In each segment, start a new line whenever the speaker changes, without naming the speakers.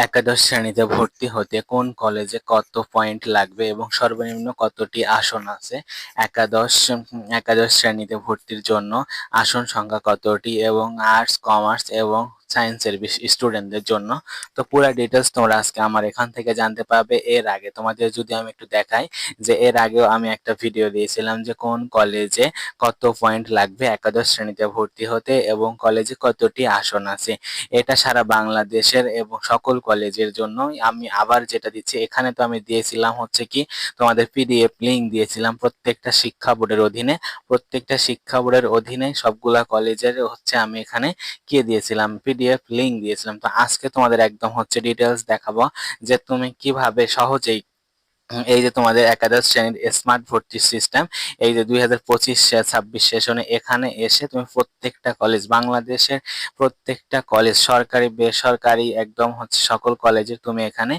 একাদশ শ্রেণীতে ভর্তি হতে কোন কলেজে কত পয়েন্ট লাগবে এবং সর্বনিম্ন কতটি আসন আছে? একাদশ একাদশ শ্রেণীতে ভর্তির জন্য আসন সংখ্যা কতটি এবং আর্টস, কমার্স এবং সায়েন্সের স্টুডেন্টদের জন্য। তো পুরো ডিটেলস তোমরা আজকে আমার এখান থেকে জানতে পারবে। এর আগে তোমাদের যদি আমি একটু দেখাই যে এর আগেও আমি একটা ভিডিও দিয়েছিলাম যে কোন কলেজে কত পয়েন্ট লাগবে একাদশ শ্রেণীতে ভর্তি হতে এবং কলেজে কতটি আসন আছে। এটা সারা বাংলাদেশের এবং সকল কলেজের জন্য আমি আবার যেটা দিচ্ছি, এখানে তো আমি দিয়েছিলাম হচ্ছে কি, তোমাদের পিডিএফ লিঙ্ক দিয়েছিলাম প্রত্যেকটা শিক্ষা বোর্ডের অধীনে। প্রত্যেকটা শিক্ষা বোর্ডের অধীনে সবগুলা কলেজের হচ্ছে আমি এখানে কি দিয়েছিলাম পিডিএফ লিঙ্ক দিয়েছিলাম তো আজকে তোমাদের একদম হচ্ছে ডিটেলস দেখাবো যে তুমি কীভাবে সহজেই এই যে তোমাদের একাদশ শ্রেণির স্মার্ট ভর্তি সিস্টেম এই যে দুই হাজার পঁচিশ ছাব্বিশ সেশনে এখানে এসে তুমি প্রত্যেকটা কলেজ বাংলাদেশের প্রত্যেকটা কলেজ সরকারি, বেসরকারি, একদম হচ্ছে সকল কলেজে তুমি এখানে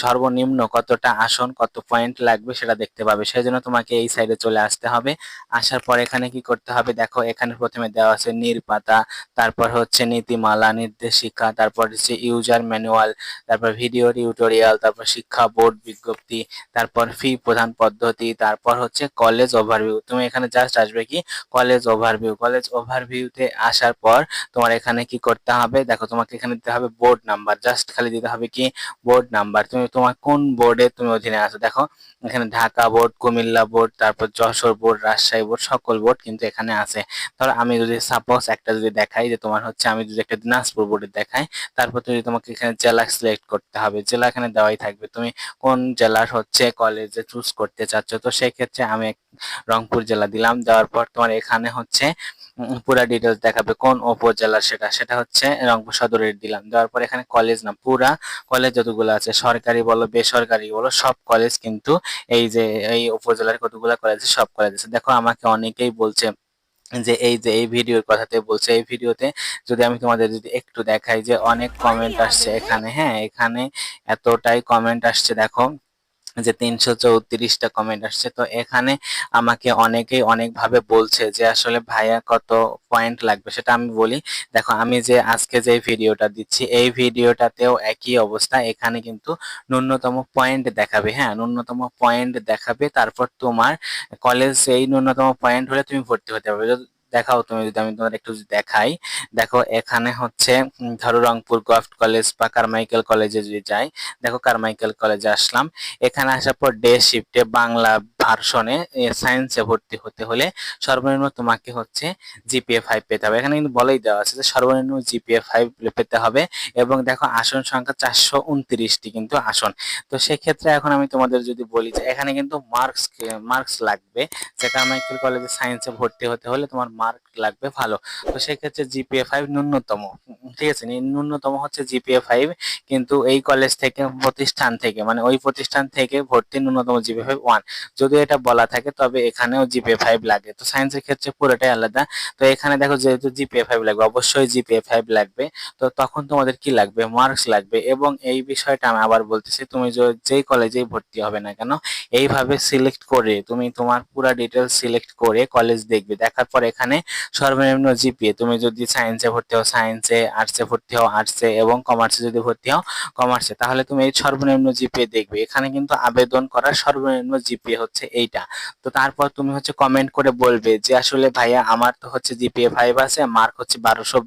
সর্বনিম্ন কতটা আসন, কত পয়েন্ট লাগবে সেটা দেখতে পাবে। সেই জন্য তোমাকে এই সাইডে চলে আসতে হবে। আসার পর এখানে কি করতে হবে? দেখো, এখানে প্রথমে দেওয়া আছে নির্পাতা তারপর হচ্ছে নীতিমালা, নির্দেশিকা, তারপর হচ্ছে ইউজার ম্যানুয়াল তারপর ভিডিও টিউটোরিয়াল তারপর শিক্ষা বোর্ড বিজ্ঞপ্তি তারপর ফি প্রধান পদ্ধতি, তারপর হচ্ছে কলেজ ওভারভিউ তুমি এখানে জাস্ট আসবে কি? কলেজ ওভারভিউ কলেজ ওভারভিউতে আসার পর তোমার এখানে কি করতে হবে? দেখো, তোমাকে এখানে দিতে হবে বোর্ড নাম্বার জাস্ট খালি দিতে হবে কি? বোর্ড নাম্বার তুমি তোমার কোন বোর্ডে তুমি অধীনে আছো? দেখো, এখানে ঢাকা বোর্ড কুমিল্লা বোর্ড তারপর যশোর বোর্ড রাজশাহী বোর্ড সকল বোর্ড কিন্তু এখানে আছে। তাহলে আমি যদি সাপোজ একটা যদি দেখাই যে তোমার হচ্ছে, আমি যদি একটা দিনাজপুর বোর্ডে দেখাই, তারপর তুমি তোমাকে এখানে জেলা সিলেক্ট করতে হবে। জেলা এখানে দেওয়াই থাকবে। তুমি কোন জেলার হচ্ছে কলেজে চুজ করতে চাচ্ছ, তো সেই ক্ষেত্রে আমি রংপুর জেলা দিলাম। দেওয়ার পর তোমার এখানে হচ্ছে পুরা ডিটেলস দেখাবে কোন উপজেলা সেটা। সেটা হচ্ছে রংপুর সদরের দিলাম। দেওয়ার পর এখানে কলেজ না, পুরা কলেজ যতগুলো আছে, সরকারি বলো, বেসরকারি বলো, সব কলেজ কিন্তু এই যে, এই উপজেলার কতগুলো কলেজ আছে, সব কলেজ আছে। দেখো, আমাকে অনেকেই বলছে যে, এই যে, এই ভিডিওর কথাতে বলছে। এই ভিডিওতে যদি আমি তোমাদের যদি একটু দেখাই যে, অনেক কমেন্ট আসছে এখানে। হ্যাঁ এখানে এতটাই কমেন্ট আসছে, দেখো। যে তিনশো চৌত্রিশটা কমেন্ট আসছে। তো এখানে আমাকে অনেকেই অনেকভাবে বলছে যে আসলে ভাইয়া কত পয়েন্ট লাগবে সেটা আমি বলি। দেখো, আমি যে আজকে যে ভিডিওটা দিচ্ছি, এই ভিডিওটাতেও একই অবস্থা। এখানে কিন্তু ন্যূনতম পয়েন্ট দেখাবে হ্যাঁ? ন্যূনতম পয়েন্ট দেখাবে। তারপর তোমার কলেজ এই ন্যূনতম পয়েন্ট হলে তুমি ভর্তি হতে পারবে। দেখাও, তুমি যদি আমি তোমাদের একটু দেখাই। দেখো, এখানে হচ্ছে ধরো রংপুর গভর্নমেন্ট কলেজ বা কারমাইকেল কলেজে যদি যাই, দেখো কারমাইকেল কলেজে আসলাম। এখানে আসার পর ডে শিফটে বাংলা ভার্সনে সায়েন্সে ভর্তি হতে হলে সর্বনিম্ন তোমাকে হচ্ছে জিপিএ ফাইভ পেতে হবে। এখানে কিন্তু বলেই দেওয়া আছে যে সর্বনিম্ন জিপিএ ফাইভ পেতে হবে এবং দেখো আসন সংখ্যা চারশো উনত্রিশটি কিন্তু আসন। তো সেক্ষেত্রে এখন আমি তোমাদের যদি বলি যে এখানে কিন্তু মার্কস মার্কস লাগবে যে কারমাইকেল কলেজে সায়েন্সে ভর্তি হতে হলে তোমার মার্ক লাগবে ভালো। তো সেক্ষেত্রে জিপিএ ফাইভ ন্যূনতম, ঠিক আছে? ন্যূনতম হচ্ছে জিপিএ ফাইভ কিন্তু এই কলেজ থেকে, প্রতিষ্ঠান থেকে মানে ওই প্রতিষ্ঠান থেকে ভর্তি ন্যূনতম জিপিএ ফাইভ ওয়ান যদিও এটা বলা থাকে, তবে এখানেও জিপিএ ফাইভ লাগে। তো সায়েন্সের ক্ষেত্রে পুরোটাই আলাদা। তো এখানে দেখো যেহেতু জিপিএ ফাইভ লাগবে, অবশ্যই জিপিএ ফাইভ লাগবে। তো তখন তোমাদের কি লাগবে? মার্কস লাগবে। এবং এই বিষয়টা আমি আবার বলতেছি, তুমি যেই কলেজেই ভর্তি হবে না কেন, এইভাবে সিলেক্ট করে, তুমি তোমার পুরো ডিটেলস সিলেক্ট করে কলেজ দেখবে। দেখার পর এখানে সর্বনিম্ন জিপিএ তুমি যদি সায়েন্সে ভর্তি হও সায়েন্সে আর্টসে ভর্তি হও আর্টসে এবং কমার্সে যদি ভর্তি হও কমার্সে তাহলে তুমি এই সর্বনিম্ন জিপিএ দেখবে। এখানে কিন্তু আবেদন করার সর্বনিম্ন জিপিএ হচ্ছে এইটা। তো তারপর তুমি হচ্ছে কমেন্ট করে বলবে যে, আসলে ভাইয়া আমার তো হচ্ছে জিপিএ ফাইভ আছে মার্ক হচ্ছে বারোশো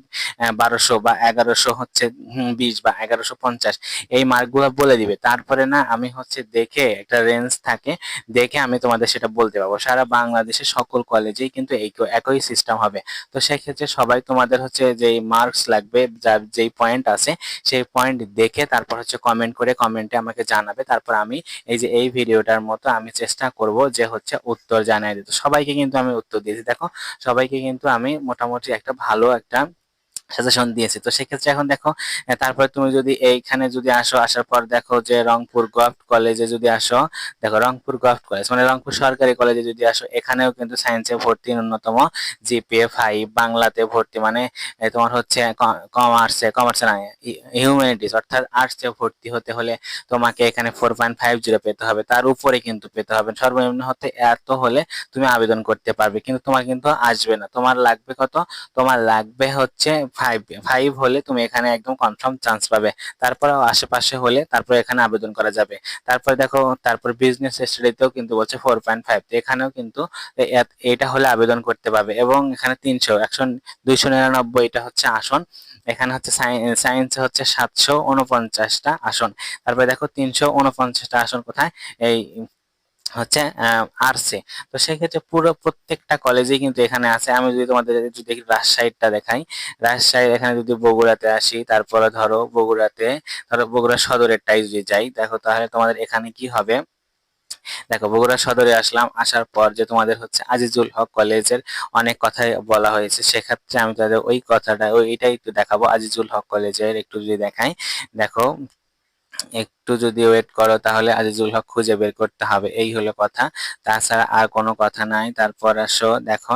বারোশো বা এগারোশো হচ্ছে বিশ বা এগারোশো পঞ্চাশ। এই মার্কগুলো বলে দিবে। তারপরে না, আমি হচ্ছে দেখে একটা রেঞ্জ থাকে, দেখে আমি তোমাদের সেটা বলতে পারব। সারা বাংলাদেশের সকল কলেজেই কিন্তু এই একই সিস্টেম হবে। তো সেক্ষেত্রে সবাই তোমাদের হচ্ছে যেই মার্কস লাগবে যার যেই পয়েন্ট আছে, সেই পয়েন্ট দেখে তারপর হচ্ছে কমেন্ট করে কমেন্টে আমাকে জানাবে। তারপর আমি এই যে, এই ভিডিওটার মতো আমি চেষ্টা করব যে হচ্ছে উত্তর জানাই দিতে। সবাইকে কিন্তু আমি উত্তর দিয়েছি। দেখো, সবাইকে কিন্তু আমি মোটামুটি একটা ভালো একটা সাজেশন দিয়েছি। তো সেক্ষেত্রে এখন দেখো তারপরে তুমি যদি এইখানে যদি আসো, আসার পর দেখো যে রংপুর গভর্নমেন্ট কলেজে যদি আসো, দেখো রংপুর গভর্নমেন্ট কলেজ মানে রংপুর সরকারি কলেজে যদি আসো, এখানেও কিন্তু সায়েন্সে ভর্তি ন্যূনতম জিপিএ ফাইভ বাংলাতে ভর্তি মানে তোমার হচ্ছে কমার্সে কমার্সে না হিউম্যানিটিস অর্থাৎ আর্টসে ভর্তি হতে হলে তোমাকে এখানে ফোর পয়েন্ট ফাইভ জিরো পেতে হবে। তার উপরে কিন্তু পেতে হবে। সর্বনিম্ন হতে এত হলে তুমি আবেদন করতে পারবে, কিন্তু তোমার কিন্তু আসবে না। তোমার লাগবে কত? তোমার লাগবে হচ্ছে ফাইভ ফাইভ হলে তুমি এখানে একদম কনফার্ম চান্স পাবে। তারপর আশেপাশে হলে তারপর এখানে আবেদন করা যাবে। তারপর দেখো, তারপর বিজনেস স্টাডিতেও কিন্তু বলছে ফোর পয়েন্ট ফাইভ এখানেও কিন্তু এটা হলে আবেদন করতে পারবে। এবং এখানে তিনশো, একশো, দুইশো নিরানব্বই এটা হচ্ছে আসন। এখানে হচ্ছে সায়েন্সে হচ্ছে সাতশো উনপঞ্চাশটা আসন। তারপরে দেখো, তিনশো উনপঞ্চাশটা আসন কোথায়? এই হচ্ছে আর্টসে তো সেক্ষেত্রে পুরো প্রত্যেকটা কলেজেই কিন্তু এখানে আছে। আমি যদি তোমাদের যদি রাজশাহীটা দেখাই। রাজশাহী এখানে যদি বগুড়াতে আসি, তারপরে ধরো বগুড়াতে, ধরো বগুড়া সদরেরটাই যদি যাই, দেখো তাহলে তোমাদের এখানে কি হবে? দেখো, বগুড়া সদরে আসলাম, আসার পর যে তোমাদের হচ্ছে আজিজুল হক কলেজের অনেক কথাই বলা হয়েছে। সেক্ষেত্রে আমি তাদের ওই কথাটা, ওইটাই একটু দেখাবো। আজিজুল হক কলেজের একটু যদি দেখাই, দেখো একটু যদি ওয়েট করো তাহলে আজিজুল হক খুঁজে বের করতে হবে, এই হলো কথা। তাছাড়া আর কোনো কথা নাই, তারপর আসো, দেখো,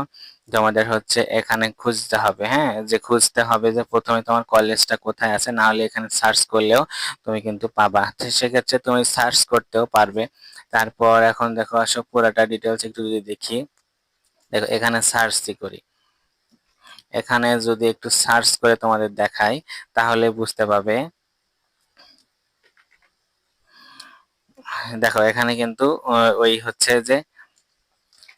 তোমাদের হচ্ছে এখানে খুঁজতে হবে হ্যাঁ? যে খুঁজতে হবে যে প্রথমে তোমার কলেজটা কোথায় আছে, না হলে এখানে সার্চ করলেও তুমি কিন্তু পাবা। সেক্ষেত্রে তুমি সার্চ করতেও পারবে। তারপর এখন দেখো, আসো, পুরাটা ডিটেলস একটু যদি দেখি। দেখো, এখানে সার্চ করি। এখানে যদি একটু সার্চ করে তোমাদের দেখাই, তাহলে বুঝতে পারবে দেখো এখানে কিন্তু ওই হচ্ছে যে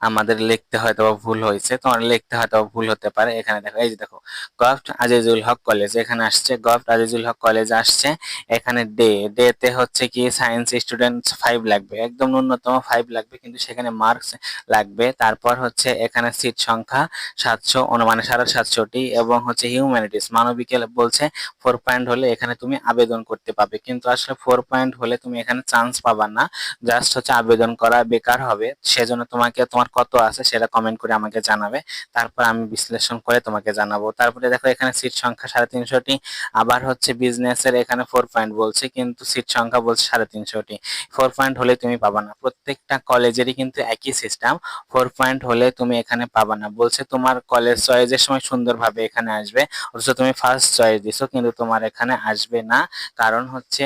আমাদের লিখতে হয়তো ভুল হয়েছে, তোমার লিখতে হয়তো ভুল হতে পারে। এখানে দেখো, এই যে দেখো গভট আজিজুল হক কলেজ, এখানে আসছে গভট আজিজুল হক কলেজ আসছে, এখানে ডে ডে তে হচ্ছে কি সায়েন্স স্টুডেন্ট ফাইভ লাগবে, একদম ন্যূনতম ফাইভ লাগবে, কিন্তু সেখানে মার্কস লাগবে। তারপর হচ্ছে এখানে সিট সংখ্যা সাতশো মানে সাড়ে সাতশোটি এবং হচ্ছে হিউম্যানিটিস মানবিকে বলছে ফোর পয়েন্ট হলে এখানে তুমি আবেদন করতে পাবে। কিন্তু আসলে ফোর পয়েন্ট হলে তুমি এখানে চান্স পাবা না জাস্ট হচ্ছে আবেদন করা বেকার হবে। সেজন্য তোমাকে তোমার কত আছে সেটা কমেন্ট করে আমাকে জানাবে। তারপর আমি বিশ্লেষণ করে তোমাকে জানাব। তারপরে দেখো এখানে সিট সংখ্যা সাড়ে তিনশোটি, আবার হচ্ছে বিজনেসের এখানে ফোর পয়েন্ট বলছে, কিন্তু সিট সংখ্যা বলছে সাড়ে তিনশোটি। ফোর পয়েন্ট হলে তুমি পাবা না। প্রত্যেকটা কলেজেরই কিন্তু একই সিস্টেম ফোর পয়েন্ট হলে তুমি এখানে পাবা না। বলছে তোমার কলেজ চয়েসের সময় সুন্দরভাবে এখানে আসবে। অথচ তুমি ফার্স্ট চয়েস দিছো, কিন্তু তোমার এখানে আসবে না। কারণ হচ্ছে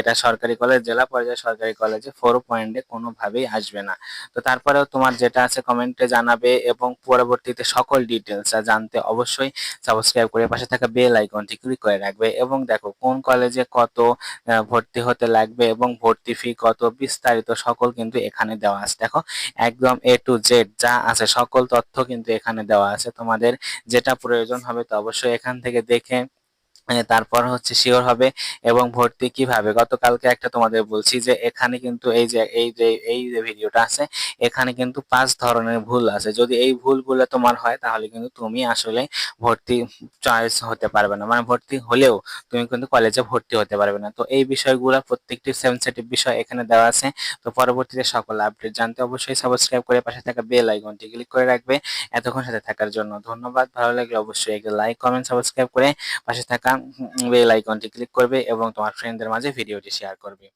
এটা সরকারি কলেজ জেলা পর্যায়ে সরকারি কলেজে ফোর পয়েন্টে কোনোভাবেই আসবে না। তো তারপরেও তোমার যেটা আছে, কমেন্টে জানাবে এবং পরবর্তীতে সকল ডিটেলস জানতে অবশ্যই সাবস্ক্রাইব করে পাশে থাকা বেল আইকনটি ক্লিক করে রাখবে এবং দেখো কোন কলেজে কত ভর্তি হতে লাগবে এবং ভর্তি ফি কত, বিস্তারিত সকল কিন্তু এখানে দেওয়া আছে। দেখো একদম এ টু জেড যা আছে, সকল তথ্য কিন্তু এখানে দেওয়া আছে। তোমাদের যেটা প্রয়োজন হবে তো অবশ্যই এখান থেকে দেখে তারপর হচ্ছে শিওর হবে এবং ভর্তি কীভাবে? গতকালকে একটা তোমাদের বলছি যে এখানে কিন্তু এই যে এই যে এই যে ভিডিওটা আছে, এখানে কিন্তু পাঁচ ধরনের ভুল আছে। যদি এই ভুলগুলো তোমার হয়, তাহলে কিন্তু তুমি আসলে ভর্তি চয়েস হতে পারবে না। মানে ভর্তি হলেও তুমি কিন্তু কলেজে ভর্তি হতে পারবে না। তো এই বিষয়গুলো প্রত্যেকটি সেন্সিটিভ বিষয় এখানে দেওয়া আছে। তো পরবর্তীতে সকল আপডেট জানতে অবশ্যই সাবস্ক্রাইব করে পাশে থাকা বেল আইকনটি ক্লিক করে রাখবে এতক্ষণ সাথে থাকার জন্য ধন্যবাদ। ভালো লাগলে অবশ্যই লাইক কমেন্ট সাবস্ক্রাইব করে পাশে থাকা বেল আইকনটি ক্লিক করবে এবং তোমার ফ্রেন্ডদের মাঝে ভিডিওটি শেয়ার করবে।